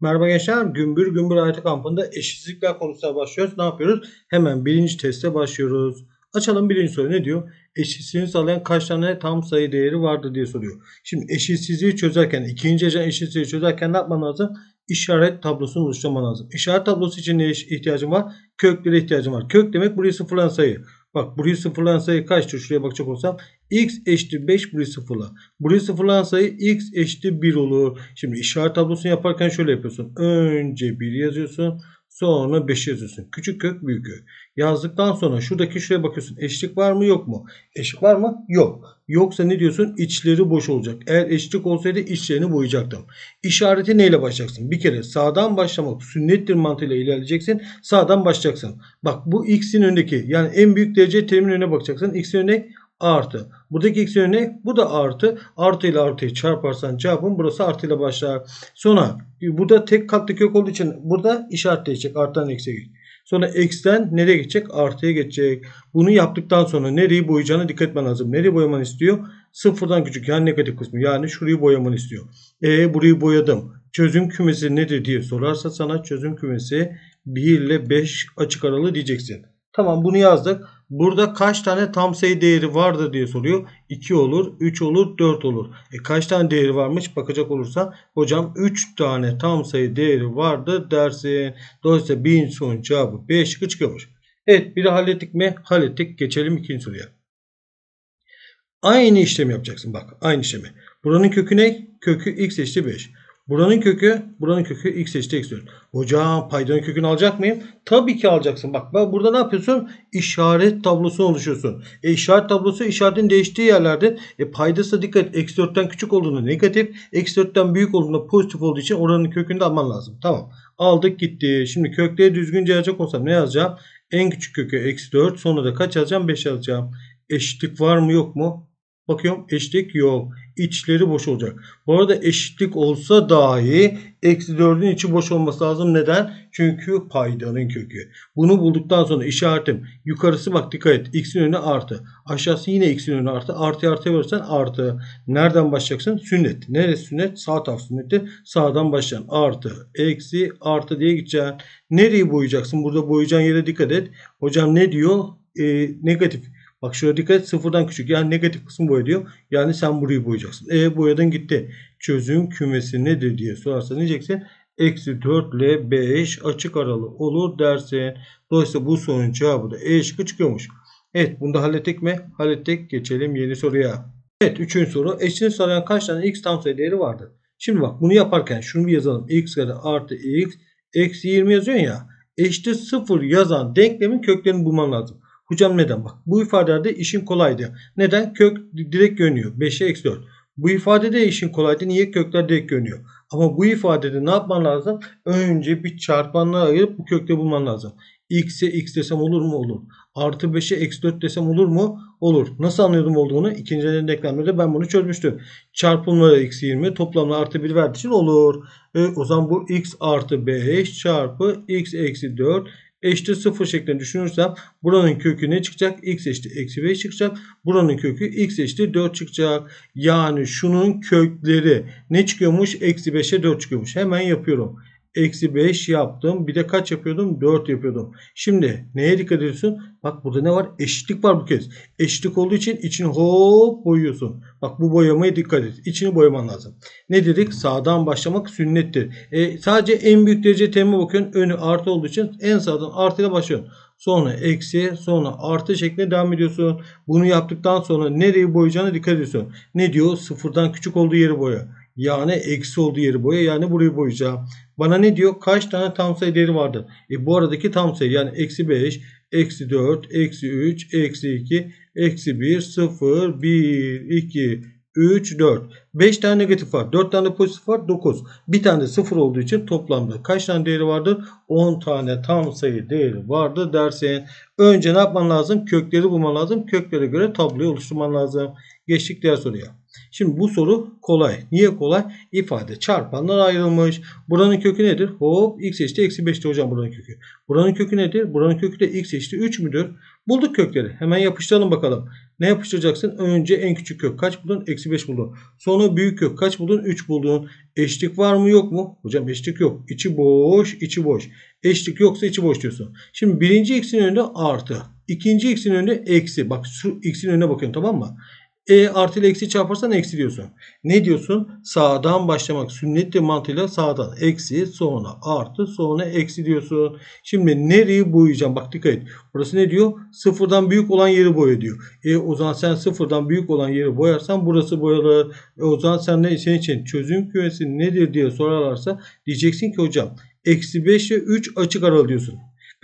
Merhaba gençler. Gümbür Gümbür Hayatı kampında eşitsizlikler konusuna başlıyoruz. Ne yapıyoruz? Hemen birinci teste başlıyoruz. Açalım birinci soru ne diyor? Eşitsizliğini sağlayan kaç tane tam sayı değeri vardır diye soruyor. Şimdi eşitsizliği çözerken, ikinci ajan eşitsizliği çözerken ne yapman lazım? İşaret tablosunu oluşturman lazım. İşaret tablosu için ne ihtiyacım var? Köklere ihtiyacım var. Kök demek burayı sıfırlayan sayı. Bak burayı sıfırlayan sayı kaçtır? Şuraya bakacak olsam x eşittir 5 burayı sıfırla. Burayı sıfırlayan sayı x eşittir 1 olur. Şimdi işaret tablosunu yaparken şöyle yapıyorsun. Önce 1 yazıyorsun. Sonra 5 yazıyorsun. Küçük kök büyük kök. Yazdıktan sonra şuradaki şuraya bakıyorsun. Eşlik var mı yok mu? Eşlik var mı? Yok. Yoksa ne diyorsun? İçleri boş olacak. Eğer eşlik olsaydı içlerini boyayacaktım. İşareti neyle başlayacaksın? Bir kere sağdan başlamak sünnettir mantığıyla ilerleyeceksin. Sağdan başlayacaksın. Bak bu x'in önündeki yani en büyük derece terimin önüne bakacaksın. X'in önüne artı. Buradaki x'in önüne bu da artı. Artı ile artıyı çarparsan cevabın burası artı ile başlar. Sonra burada tek katlı kök olduğu için burada işaret değişecek. Eksiye gidecek. Sonra x'ten nereye geçecek? Artıya geçecek. Bunu yaptıktan sonra nereyi boyayacağına dikkat etmen lazım. Nereyi boyamanı istiyor? Sıfırdan küçük yani negatif kısmı. Yani şurayı boyamanı istiyor. E burayı boyadım. Çözüm kümesi nedir diye sorarsa sana çözüm kümesi 1 ile 5 açık aralığı diyeceksin. Tamam bunu yazdık. Burada kaç tane tam sayı değeri vardır diye soruyor. 2 olur, 3 olur, 4 olur. E kaç tane değeri varmış bakacak olursa hocam 3 tane tam sayı değeri vardır dersin. Dolayısıyla birinci sorunun cevabı 5 şıkkı çıkıyormuş. Evet biri hallettik mi? Hallettik. Geçelim ikinci soruya. Aynı işlemi yapacaksın. Bak aynı işlemi. Buranın kökü ne? Kökü x eşittir 5. Buranın kökü, buranın kökü x eşittir x 4. Hocam paydanın kökünü alacak mıyım? Tabii ki alacaksın. Bak ben burada ne yapıyorsun? İşaret tablosu oluşuyorsun. E işaret tablosu işaretin değiştiği yerlerde e paydası dikkat et. Eksi 4'ten küçük olduğunda negatif. Eksi 4'ten büyük olduğunda pozitif olduğu için oranın kökünü de alman lazım. Tamam. Aldık gitti. Şimdi kökleri düzgünce yazacak olsam ne yazacağım? En küçük kökü eksi 4. Sonra da kaç yazacağım? 5 yazacağım. Eşitlik var mı yok mu? Bakıyorum eşitlik yok. İçleri boş olacak. Bu arada eşitlik olsa dahi eksi 4'ün içi boş olması lazım. Neden? Çünkü paydanın kökü. Bunu bulduktan sonra işaretim yukarısı bak dikkat et. X'in önüne artı. Aşağısı yine X'in önüne artı. Artı artıya verirsen artı. Nereden başlayacaksın? Sünnet. Neresi sünnet? Sağ taraf sünneti. Sağdan başlayan artı. Eksi artı diye gideceksin. Nereyi boyayacaksın? Burada boyayacağın yere dikkat et. Hocam ne diyor? Ee, negatif. Bak şuraya dikkat et sıfırdan küçük. Yani negatif kısmı boya. Yani sen burayı boyayacaksın. E boyadın gitti. Çözüm kümesi nedir diye sorarsa ne diyeceksin? Eksi 4 ile 5 açık aralı olur dersin. Dolayısıyla bu sorunun cevabı da E şıkkı çıkıyormuş. Evet bunu da hallettik mi? Hallettik. Geçelim yeni soruya. Evet üçüncü soru. Eşini sağlayan kaç tane x tam sayı değeri vardır? Şimdi bak bunu yaparken şunu bir yazalım. x kare artı x eksi 20 yazıyorsun ya. Eşittir 0 yazan denklemin köklerini bulman lazım. Hocam neden? Bak bu ifadede işin kolaydı. Neden? Kök direkt görünüyor. 5'e eksi 4. Bu ifadede işin kolaydı. Niye? Kökler direkt görünüyor. Ama bu ifadede ne yapman lazım? Önce bir çarpanlığa ayırıp bu kökte bulman lazım. X'e x desem olur mu? Olur. Artı 5'e eksi 4 desem olur mu? Olur. Nasıl anlıyordum olduğunu? İkinci denklemlerde ben bunu çözmüştüm. Çarpımları eksi 20 toplamda artı 1 verdiği için olur. E, o zaman bu x artı 5 çarpı x eksi 4 eşittir 0 şeklinde düşünürsem buranın kökü ne çıkacak? x eşittir eksi 5 çıkacak. Buranın kökü x eşittir 4 çıkacak. Yani şunun kökleri ne çıkıyormuş? Eksi 5'e 4 çıkıyormuş. Hemen yapıyorum. Eksi 5 yaptım. Bir de kaç yapıyordum? 4 yapıyordum. Şimdi neye dikkat ediyorsun? Bak burada ne var? Eşitlik var bu kez. Eşitlik olduğu için içini hop boyuyorsun. Bak bu boyamaya dikkat et. İçini boyaman lazım. Ne dedik? Sağdan başlamak sünnettir. E, sadece en büyük derece terime bakıyorsun. Önü artı olduğu için en sağdan artıyla başlıyorsun. Sonra eksi sonra artı şeklinde devam ediyorsun. Bunu yaptıktan sonra nereyi boyayacağına dikkat ediyorsun. Ne diyor? Sıfırdan küçük olduğu yeri boya. Yani eksi olduğu yeri boya. Yani burayı boyayacağım. Bana ne diyor? Kaç tane tam sayı değeri vardır? E bu aradaki tam sayı yani eksi 5, eksi 4, eksi 3, eksi 2, eksi 1, 0, 1, 2, 3, 4. 5 tane negatif var. 4 tane pozitif var. 9. Bir tane de 0 olduğu için toplamda kaç tane değeri vardır? 10 tane tam sayı değeri vardır dersin. Önce ne yapman lazım? Kökleri bulman lazım. Köklere göre tabloyu oluşturman lazım. Geçtik diğer soruya. Şimdi bu soru kolay. Niye kolay? İfade çarpanlar ayrılmış. Buranın kökü nedir? Hop x eşittir eksi 5'ti hocam buranın kökü. Buranın kökü nedir? Buranın kökü de x eşittir 3 müdür? Bulduk kökleri. Hemen yapıştıralım bakalım. Ne yapıştıracaksın? Önce en küçük kök kaç buldun? Eksi 5 buldun. Sonra büyük kök kaç buldun? 3 buldun. Eşlik var mı yok mu? Hocam eşlik yok. İçi boş, içi boş. Eşlik yoksa içi boş diyorsun. Şimdi birinci x'in önünde artı. İkinci x'in önünde eksi. Bak şu x'in önüne bakıyorum tamam mı? E artı eksi çarparsan eksi diyorsun. Ne diyorsun? Sağdan başlamak. Sünnet mantığıyla sağdan. Eksi sonra artı sonra eksi diyorsun. Şimdi nereyi boyayacağım? Bak dikkat et. Burası ne diyor? Sıfırdan büyük olan yeri boya diyor. E o zaman sen sıfırdan büyük olan yeri boyarsan burası boyalı. E o zaman sen ne senin için çözüm kümesi nedir diye sorarlarsa diyeceksin ki hocam eksi 5 ile 3 açık aralı diyorsun.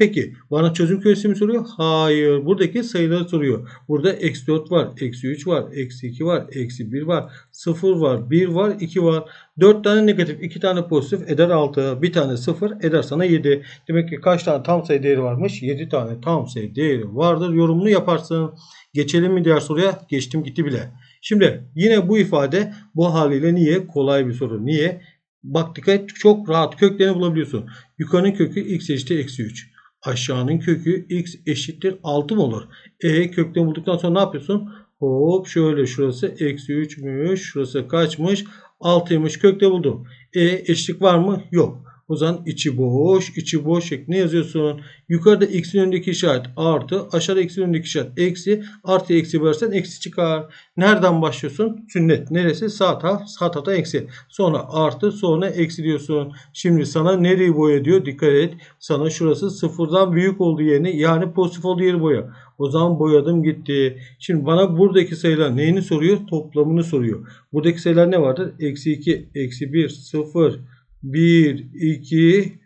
Peki bana çözüm kümesi mi soruyor? Hayır. Buradaki sayıları soruyor. Burada eksi 4 var. Eksi 3 var. Eksi 2 var. Eksi 1 var. 0 var. 1 var. 2 var. 4 tane negatif. 2 tane pozitif eder 6. Bir tane 0 eder sana 7. Demek ki kaç tane tam sayı değeri varmış? 7 tane tam sayı değeri vardır. Yorumunu yaparsın. Geçelim mi diğer soruya? Geçtim gitti bile. Şimdi yine bu ifade bu haliyle niye? Kolay bir soru. Niye? Bak dikkat çok rahat köklerini bulabiliyorsun. Yukarının kökü x eşittir eksi 3 aşağının kökü x eşittir 6 mı olur? E kökten bulduktan sonra ne yapıyorsun? Hop şöyle şurası eksi 3'müş. Şurası kaçmış? 6'ymış. Kökte buldum. E eşlik var mı? Yok. O zaman içi boş, içi boş şeklinde yazıyorsun. Yukarıda x'in önündeki işaret artı, aşağıda x'in önündeki işaret eksi, artı eksi bölersen eksi çıkar. Nereden başlıyorsun? Sünnet. Neresi? Sağ taraf, sağ taraftan eksi. Sonra artı, sonra eksi diyorsun. Şimdi sana nereyi boya diyor? Dikkat et. Sana şurası sıfırdan büyük olduğu yerini yani pozitif olduğu yeri boya. O zaman boyadım gitti. Şimdi bana buradaki sayılar neyini soruyor? Toplamını soruyor. Buradaki sayılar ne vardır? Eksi 2, eksi 1, 0, 1, 2,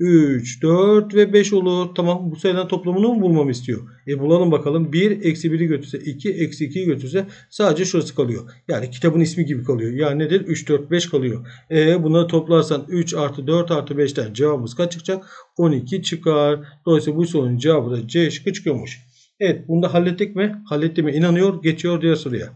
3, 4 ve 5 olur. Tamam bu sayıların toplamını mı bulmamı istiyor? E bulalım bakalım. 1 eksi 1'i götürse 2 eksi 2'yi götürse sadece şurası kalıyor. Yani kitabın ismi gibi kalıyor. Yani nedir? 3, 4, 5 kalıyor. E bunları toplarsan 3 artı 4 artı 5'ten cevabımız kaç çıkacak? 12 çıkar. Dolayısıyla bu sorunun cevabı da C şıkkı çıkıyormuş. Evet bunu da hallettik mi? Hallettiğime inanıyor. Geçiyor diğer soruya.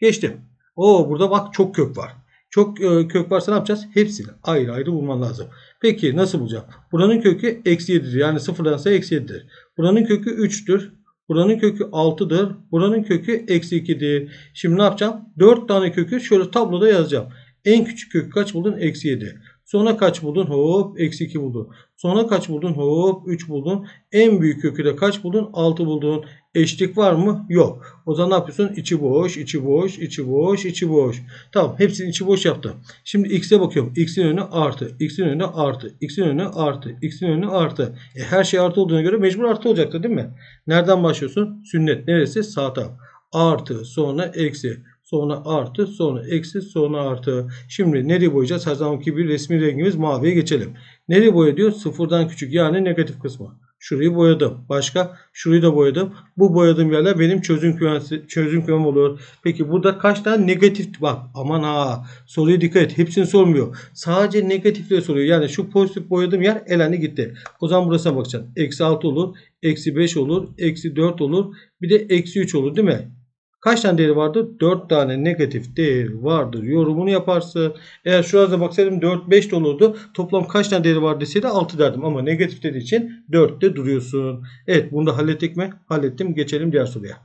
Geçtim. Oo burada bak çok kök var. Çok e, kök varsa ne yapacağız? Hepsini ayrı ayrı bulman lazım. Peki nasıl bulacağım? Buranın kökü eksi 7'dir. Yani sıfırdan ise eksi 7'dir. Buranın kökü 3'tür. Buranın kökü 6'dır. Buranın kökü eksi 2'dir. Şimdi ne yapacağım? 4 tane kökü şöyle tabloda yazacağım. En küçük kök kaç buldun? Eksi 7. Sonra kaç buldun? Hop eksi 2 buldun. Sonra kaç buldun? Hop 3 buldun. En büyük kökü de kaç buldun? 6 buldun. Eşlik var mı? Yok. O zaman ne yapıyorsun? İçi boş, içi boş, içi boş, içi boş. Tamam hepsini içi boş yaptım. Şimdi x'e bakıyorum. x'in önüne artı, x'in önüne artı, x'in önüne artı, x'in önüne artı. E, her şey artı olduğuna göre mecbur artı olacaktı değil mi? Nereden başlıyorsun? Sünnet neresi? Sağ taraf. Artı sonra eksi sonra artı, sonra eksi, sonra artı. Şimdi nereye boyayacağız? Her zamanki bir resmi rengimiz maviye geçelim. Nereye boya diyor? Sıfırdan küçük yani negatif kısmı. Şurayı boyadım. Başka? Şurayı da boyadım. Bu boyadığım yerler benim çözüm kümesi, çözüm kümem oluyor. Peki burada kaç tane negatif bak aman ha soruya dikkat et. Hepsini sormuyor. Sadece negatifleri soruyor. Yani şu pozitif boyadığım yer elendi gitti. O zaman burasına bakacaksın. Eksi 6 olur. Eksi 5 olur. Eksi 4 olur. Bir de eksi 3 olur değil mi? Kaç tane değeri vardır? 4 tane negatif değeri vardır. Yorumunu yaparsın. Eğer şurada baksaydım 4, 5 de olurdu. Toplam kaç tane değeri var deseydi 6 derdim. Ama negatif dediği için 4'te duruyorsun. Evet bunu da hallettik mi? Hallettim. Geçelim diğer soruya.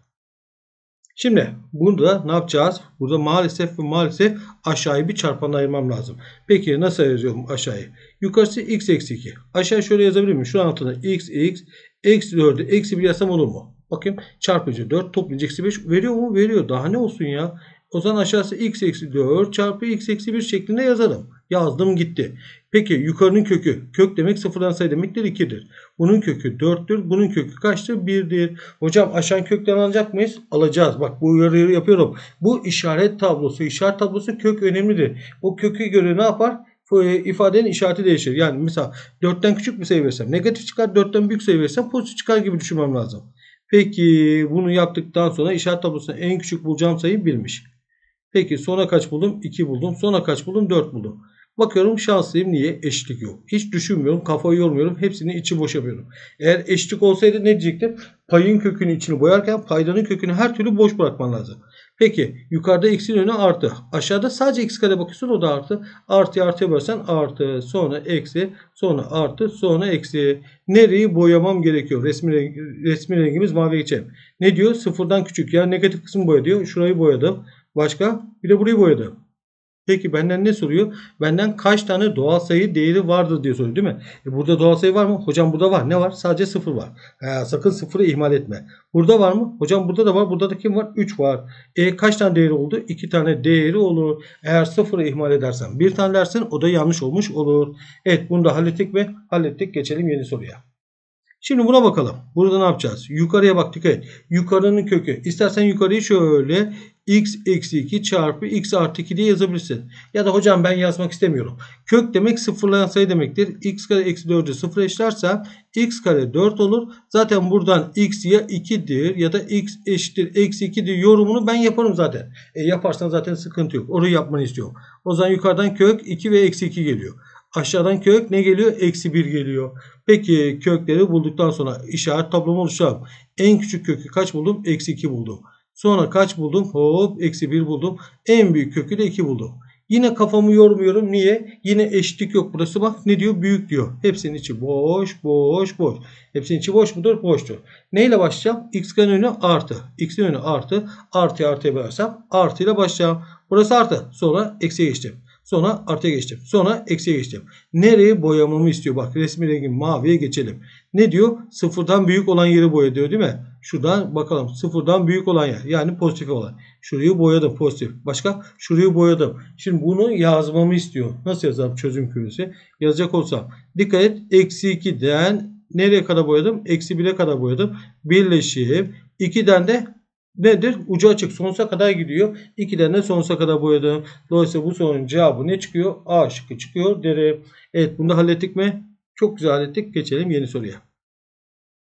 Şimdi burada ne yapacağız? Burada maalesef ve maalesef aşağıyı bir çarpanla ayırmam lazım. Peki nasıl yazıyorum aşağıyı? Yukarısı x eksi 2. Aşağı şöyle yazabilir miyim? Şu altına x x eksi 4'ü eksi 1 yazsam olur mu? Bakayım çarpıcı 4 toplayınca eksi 5 veriyor mu? Veriyor. Daha ne olsun ya? O zaman aşağısı x eksi 4 çarpı x eksi 1 şeklinde yazarım. Yazdım gitti. Peki yukarının kökü. Kök demek sıfırdan sayı demektir 2'dir. Bunun kökü 4'tür. Bunun kökü kaçtır? 1'dir. Hocam aşağı kökten alacak mıyız? Alacağız. Bak bu uyarıyı yapıyorum. Bu işaret tablosu. işaret tablosu kök önemlidir. Bu kökü göre ne yapar? ifadenin işareti değişir. Yani mesela 4'ten küçük bir sayı versem negatif çıkar, 4'ten büyük sayı versem pozitif çıkar gibi düşünmem lazım. Peki bunu yaptıktan sonra işaret tablosunda en küçük bulacağım sayı 1'miş. Peki sonra kaç buldum? 2 buldum. Sonra kaç buldum? 4 buldum. Bakıyorum şanslıyım. Niye? Eşlik yok. Hiç düşünmüyorum. Kafayı yormuyorum. Hepsini içi boş yapıyorum. Eğer eşlik olsaydı ne diyecektim? Payın kökünü içini boyarken paydanın kökünü her türlü boş bırakman lazım. Peki yukarıda x'in önü artı. Aşağıda sadece x kare bakıyorsun o da artı. Artı artıya bölsen artı. Sonra eksi. Sonra artı. Sonra eksi. Nereyi boyamam gerekiyor? Resmi, resmi rengimiz mavi geçelim. Ne diyor? Sıfırdan küçük. Yani negatif kısmı boya diyor. Şurayı boyadım. Başka? Bir de burayı boyadım. Peki benden ne soruyor? Benden kaç tane doğal sayı değeri vardır diye soruyor değil mi? E burada doğal sayı var mı? Hocam burada var. Ne var? Sadece sıfır var. He, sakın sıfırı ihmal etme. Burada var mı? Hocam burada da var. Burada da kim var? 3 var. E kaç tane değeri oldu? 2 tane değeri olur. Eğer sıfırı ihmal edersen bir tane dersin o da yanlış olmuş olur. Evet bunu da hallettik mi? Hallettik. Geçelim yeni soruya. Şimdi buna bakalım. Burada ne yapacağız? Yukarıya bak dikkat. Yukarının kökü. İstersen yukarıyı şöyle x eksi 2 çarpı x artı 2 diye yazabilirsin. Ya da hocam ben yazmak istemiyorum. Kök demek sıfırlayan sayı demektir. x kare eksi 4'ü sıfır eşlersem x kare 4 olur. Zaten buradan x ya 2'dir ya da x eşittir eksi 2'dir yorumunu ben yaparım zaten. E yaparsan zaten sıkıntı yok. Orayı yapmanı istiyorum. O zaman yukarıdan kök 2 ve eksi 2 geliyor. Aşağıdan kök ne geliyor? Eksi 1 geliyor. Peki kökleri bulduktan sonra işaret tablomu oluşturalım. En küçük kökü kaç buldum? Eksi 2 buldum. Sonra kaç buldum? Hop eksi 1 buldum. En büyük kökü de 2 buldum. Yine kafamı yormuyorum. Niye? Yine eşitlik yok burası. Bak ne diyor? Büyük diyor. Hepsinin içi boş, boş, boş. Hepsinin içi boş mudur? Boştur. Neyle başlayacağım? X önü artı. X'in önü artı. Artı artıya bölersem artı ile başlayacağım. Burası artı. Sonra eksiye geçtim. Sonra artıya geçtim. Sonra eksiye geçtim. Nereye boyamamı istiyor? Bak resmi rengim maviye geçelim. Ne diyor? Sıfırdan büyük olan yeri boya diyor değil mi? Şuradan bakalım. Sıfırdan büyük olan yer. Yani pozitif olan. Şurayı boyadım pozitif. Başka? Şurayı boyadım. Şimdi bunu yazmamı istiyor. Nasıl yazarım çözüm kümesi? Yazacak olsam. Dikkat et. Eksi 2'den nereye kadar boyadım? Eksi 1'e kadar boyadım. Birleşim. 2'den de nedir? Ucu açık sonsuza kadar gidiyor. 2'den de sonsuza kadar boyadım. Dolayısıyla bu sorunun cevabı ne çıkıyor? A şıkkı çıkıyor derim. Evet bunu da hallettik mi? Çok güzel hallettik. Geçelim yeni soruya.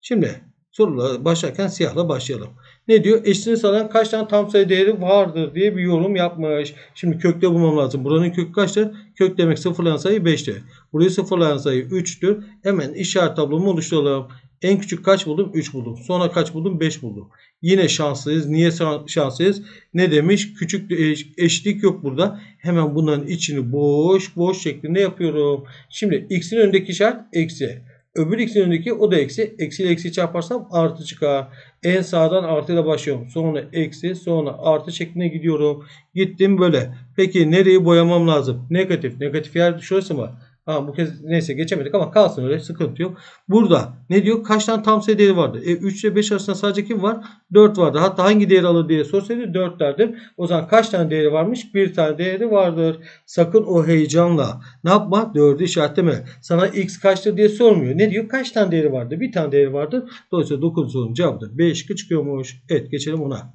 Şimdi sorulara başlarken siyahla başlayalım. Ne diyor? Eşitliğini sağlayan kaç tane tam sayı değeri vardır diye bir yorum yapmış. Şimdi kökte bulmam lazım. Buranın kökü kaçtır? Kök demek sıfırlayan sayı 5'tir. Burayı sıfırlayan sayı 3'tür. Hemen işaret tablomu oluşturalım. En küçük kaç buldum? 3 buldum. Sonra kaç buldum? 5 buldum. Yine şanslıyız. Niye şanslıyız? Ne demiş? Küçük eşitlik yok burada. Hemen bunların içini boş boş şeklinde yapıyorum. Şimdi x'in önündeki işaret eksi. Öbür x'in önündeki o da eksi. Eksi ile eksi çarparsam artı çıkar. En sağdan artıyla başlıyorum. Sonra eksi sonra artı şeklinde gidiyorum. Gittim böyle. Peki nereyi boyamam lazım? Negatif. Negatif yer şurası mı? Ha, bu kez neyse geçemedik ama kalsın öyle sıkıntı yok. Burada ne diyor? Kaç tane tam sayı değeri vardı? E, 3 ile 5 arasında sadece kim var? 4 vardı. Hatta hangi değeri alır diye sorsaydı 4 derdim. O zaman kaç tane değeri varmış? Bir tane değeri vardır. Sakın o heyecanla ne yapma? 4'ü işaretleme. Sana x kaçtır diye sormuyor. Ne diyor? Kaç tane değeri vardı? Bir tane değeri vardır. Dolayısıyla 9 sorunun cevabı da 5 çıkıyormuş. Evet geçelim ona.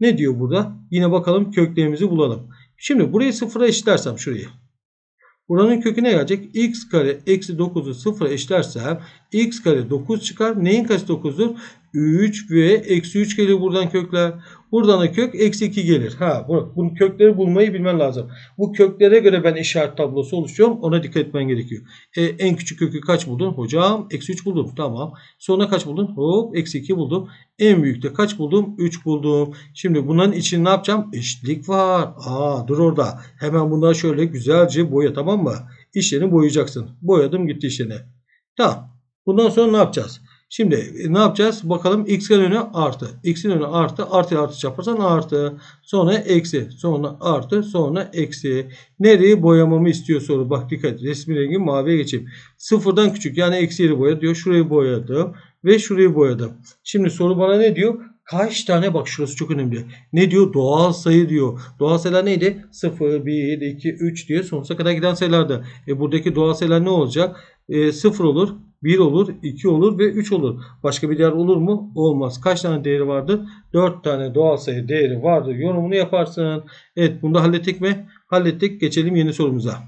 Ne diyor burada? Yine bakalım köklerimizi bulalım. Şimdi burayı sıfıra eşitlersem şurayı. Buranın kökü ne gelecek? x kare eksi 9'u sıfıra eşlersem x kare 9 çıkar. Neyin kaç 9'dur? 3 ve eksi 3 geliyor buradan kökler. Buradan da kök eksi 2 gelir. Ha, bunun kökleri bulmayı bilmen lazım. Bu köklere göre ben işaret tablosu oluşturuyorum. Ona dikkat etmen gerekiyor. E, en küçük kökü kaç buldun? Hocam eksi 3 buldum. Tamam. Sonra kaç buldun? Hop eksi 2 buldum. En büyükte kaç buldum? 3 buldum. Şimdi bunların için ne yapacağım? Eşitlik var. Aa dur orada. Hemen bunları şöyle güzelce boya tamam mı? İşlerini boyayacaksın. Boyadım gitti işlerini. Tamam. Bundan sonra ne yapacağız? Şimdi e, ne yapacağız? Bakalım x'in önü artı. X'in önü artı. Artı artı çarparsan artı. Sonra eksi. Sonra artı. Sonra eksi. Nereyi boyamamı istiyor soru. Bak dikkat. Resmi rengi maviye geçeyim. Sıfırdan küçük yani eksiyle boya diyor. Şurayı boyadım. Ve şurayı boyadım. Şimdi soru bana ne diyor? Kaç tane bak şurası çok önemli. Ne diyor? Doğal sayı diyor. Doğal sayılar neydi? 0, 1, 2, 3 diye sonsuza kadar giden sayılardı. E buradaki doğal sayılar ne olacak? E, 0 olur. 1 olur, 2 olur ve 3 olur. Başka bir değer olur mu? Olmaz. Kaç tane değeri vardı? 4 tane doğal sayı değeri vardı. Yorumunu yaparsın. Evet bunu da hallettik mi? Hallettik. Geçelim yeni sorumuza.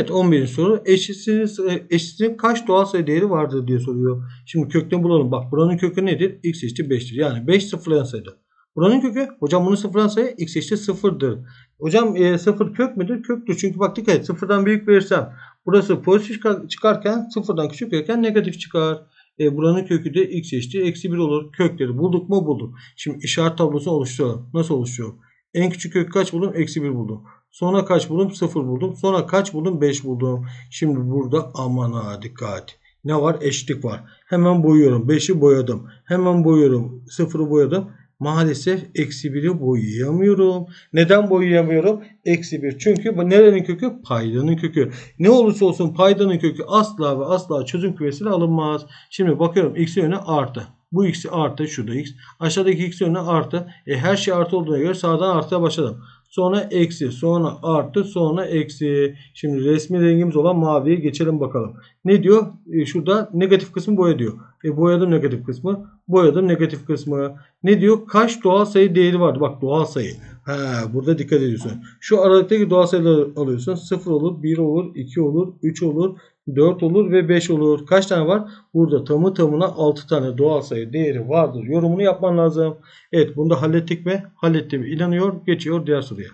Evet 11. soru. Eşitsizliğin, e, eşitsizliğin kaç doğal sayı değeri vardır diye soruyor. Şimdi kökten bulalım. Bak buranın kökü nedir? x eşittir 5'tir. Yani 5 sıfırlayan sayıdır. Buranın kökü hocam bunun sıfırlayan sayı x eşittir 0'dır. Hocam e, 0 kök müdür? Köktür. Çünkü bak dikkat et. Sıfırdan büyük verirsem Burası pozitif çıkarken sıfırdan küçük verirken negatif çıkar. E, buranın kökü de x eşittir. Eksi 1 olur. Kökleri bulduk mu bulduk. Şimdi işaret tablosunu oluşturalım. Nasıl oluşturuyor? En küçük kök kaç buldum? Eksi 1 buldum. Sonra kaç buldum? 0 buldum. Sonra kaç buldum? 5 buldum. Şimdi burada aman ha dikkat. Ne var? Eşitlik var. Hemen boyuyorum. 5'i boyadım. Hemen boyuyorum. 0'ı boyadım. Maalesef eksi 1'i boyayamıyorum. Neden boyayamıyorum? Eksi 1. Çünkü bu nerenin kökü? Paydanın kökü. Ne olursa olsun paydanın kökü asla ve asla çözüm kümesine alınmaz. Şimdi bakıyorum x yönü artı. Bu x artı şurada x. Aşağıdaki x yönü artı. E, her şey artı olduğuna göre sağdan artıya başladım. Sonra eksi, sonra artı, sonra eksi. Şimdi resmi rengimiz olan maviye geçelim bakalım. Ne diyor? E, şurada negatif kısmı boya diyor. E, boyadım negatif kısmı. Boyadım negatif kısmı. Ne diyor? Kaç doğal sayı değeri vardı? Bak doğal sayı. He, burada dikkat ediyorsun. Şu aralıktaki doğal sayıları alıyorsun. 0 olur, 1 olur, 2 olur, 3 olur, 4 olur ve 5 olur. Kaç tane var? Burada tamı tamına 6 tane doğal sayı değeri vardır. Yorumunu yapman lazım. Evet bunu da hallettik mi? Hallettiğime inanıyor. Geçiyor diğer soruya.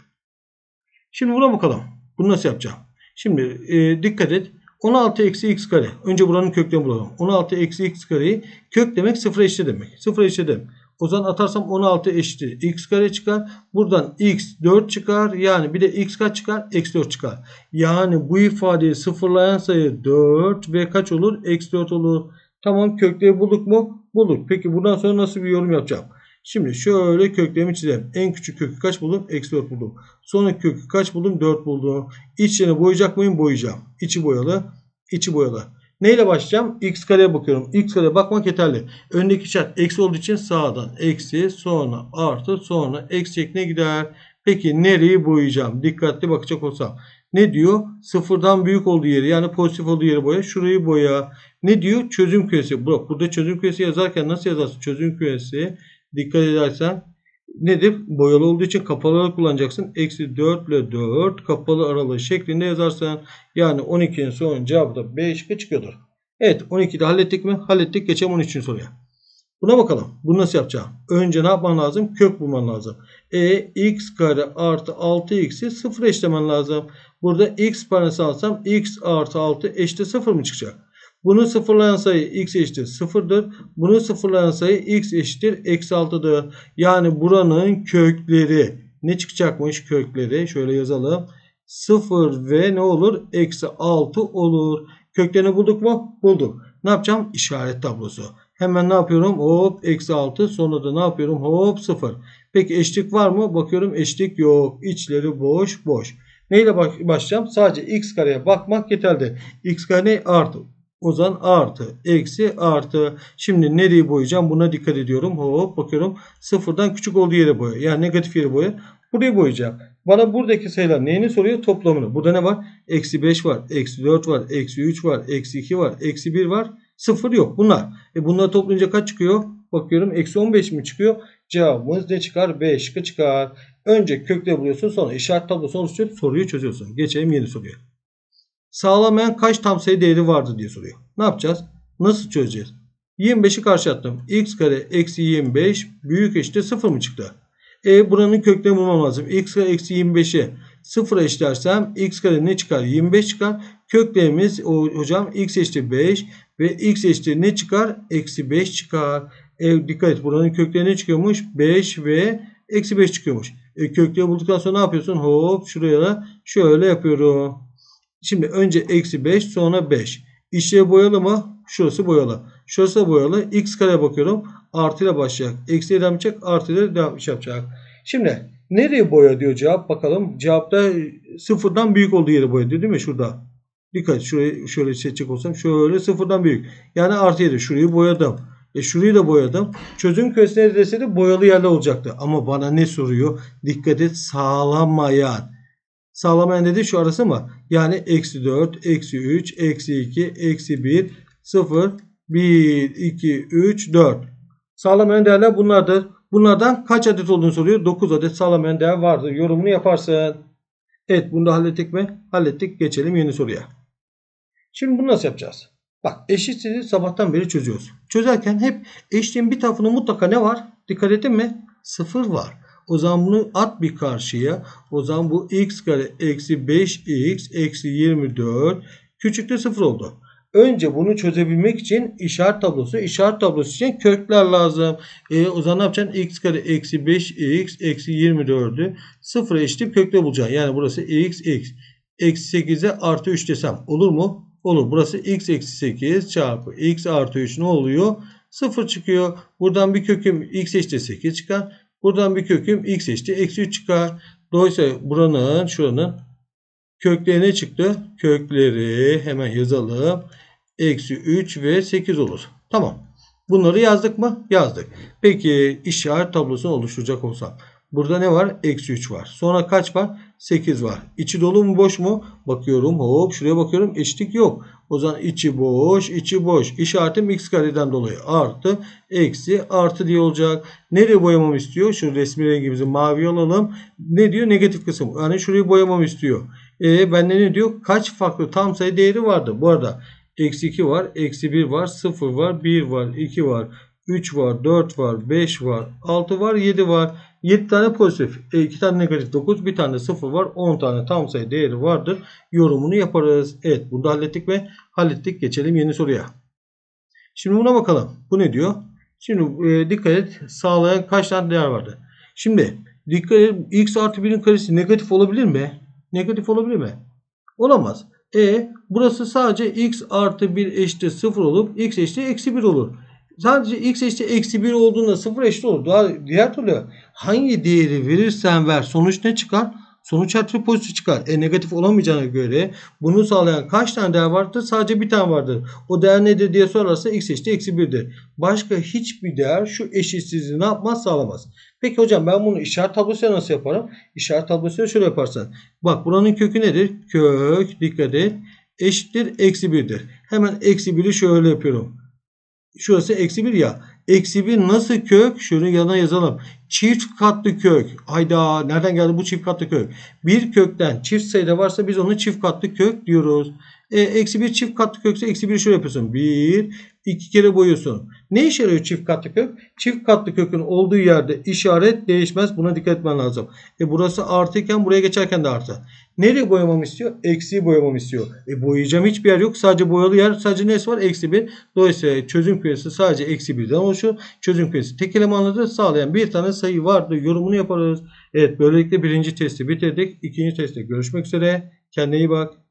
Şimdi buna bakalım. Bunu nasıl yapacağım? Şimdi e, dikkat et. 16 eksi x kare. Önce buranın köklerini bulalım. 16 eksi x kareyi kök demek 0 eşit demek. 0 eşit demek. O zaman atarsam 16 eşittir. x kare çıkar. Buradan x 4 çıkar. Yani bir de x kaç çıkar? Eksi 4 çıkar. Yani bu ifadeyi sıfırlayan sayı 4 ve kaç olur? Eksi 4 olur. Tamam kökleri bulduk mu? Bulduk. Peki bundan sonra nasıl bir yorum yapacağım? Şimdi şöyle köklerimi çizelim. En küçük kökü kaç buldum? Eksi 4 buldum. Sonraki kökü kaç buldum? 4 buldum. İçlerini boyayacak mıyım? Boyayacağım. İçi boyalı. içi boyalı. Neyle başlayacağım? X kareye bakıyorum. X kareye bakmak yeterli. Öndeki şart eksi olduğu için sağdan eksi sonra artı sonra eksi şekline gider. Peki nereyi boyayacağım? Dikkatli bakacak olsam. Ne diyor? Sıfırdan büyük olduğu yeri yani pozitif olduğu yeri boya. Şurayı boya. Ne diyor? Çözüm küresi. Bak burada çözüm küresi yazarken nasıl yazarsın? Çözüm küresi dikkat edersen nedir? Boyalı olduğu için kapalı aralık kullanacaksın. Eksi 4 ile 4 kapalı aralığı şeklinde yazarsan yani 12'nin son cevabı da B şıkkı çıkıyordur. Evet 12'de hallettik mi? Hallettik. Geçelim 13. soruya. Buna bakalım. Bunu nasıl yapacağım? Önce ne yapman lazım? Kök bulman lazım. E x kare artı 6x'i 0 eşlemen lazım. Burada x parası alsam x artı 6 eşittir 0 mı çıkacak? Bunu sıfırlayan sayı x eşittir sıfırdır. Bunu sıfırlayan sayı x eşittir eksi 6'dır. Yani buranın kökleri ne çıkacakmış kökleri? Şöyle yazalım. 0 ve ne olur? Eksi 6 olur. Köklerini bulduk mu? Bulduk. Ne yapacağım? İşaret tablosu. Hemen ne yapıyorum? Hop eksi 6 sonra da ne yapıyorum? Hop 0. Peki eşlik var mı? Bakıyorum eşlik yok. İçleri boş boş. Neyle başlayacağım? Sadece x kareye bakmak yeterli. x kare artı o zaman artı, eksi, artı. Şimdi nereyi boyayacağım? Buna dikkat ediyorum. Hop bakıyorum. Sıfırdan küçük olduğu yere boya. Yani negatif yere boya. Burayı boyayacağım. Bana buradaki sayılar neyini soruyor? Toplamını. Burada ne var? Eksi 5 var. Eksi 4 var. Eksi 3 var. Eksi 2 var. Eksi 1 var. Sıfır yok. Bunlar. E bunları toplayınca kaç çıkıyor? Bakıyorum. Eksi 15 mi çıkıyor? Cevabımız ne çıkar? B çıkar. Önce kökleri buluyorsun. Sonra işaret tablosu oluşturup soruyu çözüyorsun. Geçelim yeni soruya sağlamayan kaç tam sayı değeri vardı diye soruyor. Ne yapacağız? Nasıl çözeceğiz? 25'i karşı attım. x kare eksi 25 büyük eşittir 0 mı çıktı? E buranın köklerini bulmam lazım. x kare eksi 25'i 0'a eşitlersem x kare ne çıkar? 25 çıkar. Köklerimiz hocam x eşittir 5 ve x eşittir ne çıkar? Eksi 5 çıkar. E, dikkat et buranın kökleri ne çıkıyormuş? 5 ve eksi 5 çıkıyormuş. E, kökleri bulduktan sonra ne yapıyorsun? Hop şuraya da şöyle yapıyorum. Şimdi önce eksi 5 sonra 5. İşleri boyalı mı? Şurası boyalı. Şurası boyalı. X kare bakıyorum. Artı ile başlayacak. Eksi ile devam edecek. Artı ile devam yapacak. Şimdi nereye boya diyor cevap bakalım. Cevapta sıfırdan büyük olduğu yeri boya diyor değil mi? Şurada. Dikkat şurayı şöyle seçecek olsam şöyle sıfırdan büyük. Yani artı yeri. Şurayı boyadım. E şurayı da boyadım. Çözüm kümesi deseydi boyalı yerler olacaktı. Ama bana ne soruyor? Dikkat et sağlamayan. Sağlamayan dedi şu arası mı? Yani eksi 4, eksi 3, eksi 2, eksi 1, 0, 1, 2, 3, 4. Sağlamayan değerler bunlardır. Bunlardan kaç adet olduğunu soruyor. 9 adet sağlamayan değer vardır. Yorumunu yaparsın. Evet bunu da hallettik mi? Hallettik. Geçelim yeni soruya. Şimdi bunu nasıl yapacağız? Bak eşitsizliği sabahtan beri çözüyoruz. Çözerken hep eşliğin bir tarafında mutlaka ne var? Dikkat ettin mi? 0 var. O zaman bunu at bir karşıya. O zaman bu x kare eksi 5x eksi 24 küçüktür 0 oldu. Önce bunu çözebilmek için işaret tablosu, işaret tablosu için kökler lazım. E, o zaman ne yapacaksın? x kare eksi 5x eksi 24'ü sıfıra eşitip kökle bulacaksın. Yani burası x x. Eksi 8'e artı 3 desem olur mu? Olur. Burası x eksi 8 çarpı x artı 3 ne oluyor? 0 çıkıyor. Buradan bir köküm x eşittir 8 çıkar. Buradan bir köküm x eşittir eksi 3 çıkar. Dolayısıyla buranın şuranın kökleri ne çıktı? Kökleri hemen yazalım. Eksi 3 ve 8 olur. Tamam. Bunları yazdık mı? Yazdık. Peki işaret tablosunu oluşturacak olsam. Burada ne var? Eksi 3 var. Sonra kaç var? 8 var. İçi dolu mu boş mu? Bakıyorum hop şuraya bakıyorum eşitlik yok. O zaman içi boş içi boş. İşaretim x kareden dolayı artı eksi artı diye olacak. Nereye boyamamı istiyor? Şu resmi rengimizi mavi alalım. Ne diyor? Negatif kısım. Yani şurayı boyamamı istiyor. E bende ne diyor? Kaç farklı tam sayı değeri vardı? Bu arada eksi 2 var, eksi 1 var, 0 var, 1 var, 2 var, 3 var, 4 var, 5 var, 6 var, 7 var. 7 tane pozitif, 2 tane negatif 9, bir tane 0 var. 10 tane tam sayı değeri vardır. Yorumunu yaparız. Evet bunu da hallettik ve hallettik. Geçelim yeni soruya. Şimdi buna bakalım. Bu ne diyor? Şimdi e, dikkat et. Sağlayan kaç tane değer vardı? Şimdi dikkat et. X artı 1'in karesi negatif olabilir mi? Negatif olabilir mi? Olamaz. E burası sadece x artı 1 eşittir 0 olup x eşittir eksi 1 olur. Sadece x eşittir eksi 1 olduğunda 0 eşit olur. Daha diğer türlü hangi değeri verirsen ver sonuç ne çıkar? Sonuç türlü pozitif çıkar. E negatif olamayacağına göre bunu sağlayan kaç tane değer vardır? Sadece bir tane vardır. O değer nedir diye sorarsa x eşittir eksi 1'dir. Başka hiçbir değer şu eşitsizliği ne yapmaz sağlamaz. Peki hocam ben bunu işaret tablosuyla nasıl yaparım? İşaret tablosuyla şöyle yaparsan. Bak buranın kökü nedir? Kök dikkat et. Eşittir eksi 1'dir. Hemen eksi 1'i şöyle yapıyorum. Şurası eksi 1 ya. Eksi 1 nasıl kök? Şunu yanına yazalım. Çift katlı kök. Hayda nereden geldi bu çift katlı kök? Bir kökten çift sayıda varsa biz onu çift katlı kök diyoruz. E, eksi 1 çift katlı kökse eksi 1 şöyle yapıyorsun. 1, 2 kere boyuyorsun. Ne işe yarıyor çift katlı kök? Çift katlı kökün olduğu yerde işaret değişmez. Buna dikkat etmen lazım. E burası artı iken buraya geçerken de artı. Nereye boyamamı istiyor? Eksiyi boyamamı istiyor. E boyayacağım hiçbir yer yok. Sadece boyalı yer sadece nesi var? Eksi 1. Dolayısıyla çözüm kümesi sadece eksi 1'den oluşuyor. Çözüm kümesi tek elemanları sağlayan bir tane sayı vardı. Yorumunu yaparız. Evet böylelikle birinci testi bitirdik. İkinci testte görüşmek üzere. Kendine iyi bak.